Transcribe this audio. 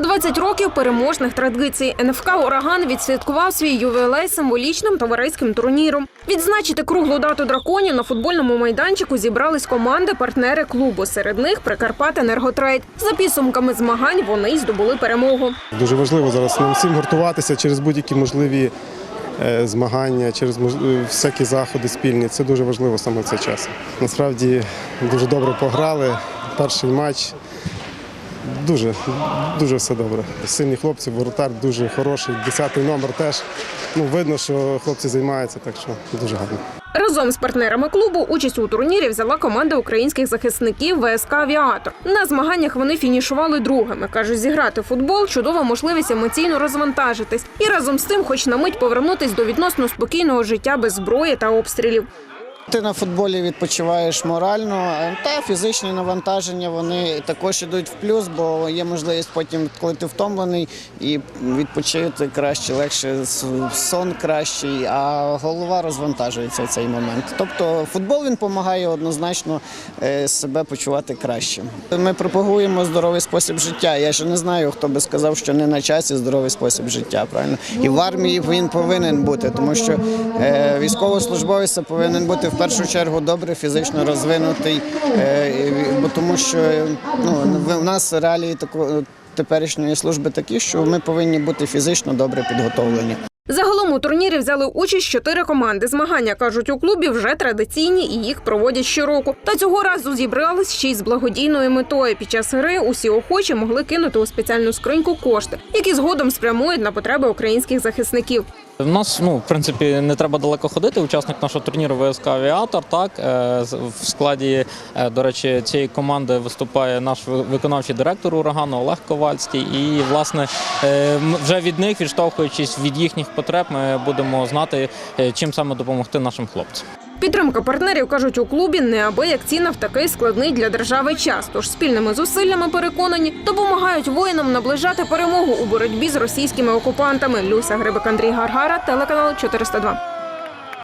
20 років переможних традицій. НФК Ураган відсвяткував свій ювілей символічним товариським турніром. Відзначити круглу дату драконів на футбольному майданчику зібрались команди, партнери клубу. Серед них Прикарпат Енерготрейд. За підсумками змагань вони й здобули перемогу. Дуже важливо зараз нам всім гуртуватися через будь-які можливі е, змагання, через е, всякі заходи спільні. Це дуже важливо саме в цей час. Насправді дуже добре пограли. Перший матч. Дуже, дуже все добре. Сильні хлопці, воротар дуже хороший, десятий номер теж. Ну, видно, що хлопці займаються, так що дуже гарно. Разом з партнерами клубу участь у турнірі взяла команда українських захисників ВСК Авіатор. На змаганнях вони фінішували другими. кажуть, зіграти футбол чудова можливість емоційно розвантажитись і разом з тим, хоч на мить повернутись до відносно спокійного життя без зброї та обстрілів. Ти на футболі відпочиваєш морально, та фізичні навантаження вони також йдуть в плюс, бо є можливість потім, коли ти втомлений, і відпочити краще, легше сон кращий, а голова розвантажується в цей момент. Тобто футбол він допомагає однозначно е, себе почувати краще. Ми пропагуємо здоровий спосіб життя. Я ще не знаю, хто би сказав, що не на часі здоровий спосіб життя. Правильно, і в армії він повинен бути, тому що е, військовослужбовець повинен бути в першу чергу добре фізично розвинутий, е, бо тому що ну, в- нас реалії такої теперішньої служби такі, що ми повинні бути фізично добре підготовлені. Загалом у турнірі взяли участь чотири команди. Змагання кажуть у клубі вже традиційні і їх проводять щороку. Та цього разу зібрались ще й з благодійною метою. Під час гри усі охочі могли кинути у спеціальну скриньку кошти, які згодом спрямують на потреби українських захисників. В нас, ну, в принципі, не треба далеко ходити. Учасник нашого турніру ВСК Авіатор. Так Е, в складі, е, до речі, цієї команди виступає наш виконавчий директор урагану Олег Ковальський. І, власне, е, вже від них, відштовхуючись від їхніх потреб, ми будемо знати, чим саме допомогти нашим хлопцям. Підтримка партнерів кажуть у клубі неабияк ціна в такий складний для держави час. Тож спільними зусиллями переконані допомагають воїнам наближати перемогу у боротьбі з російськими окупантами. Люся Грибик, Андрій Гаргара, телеканал 402.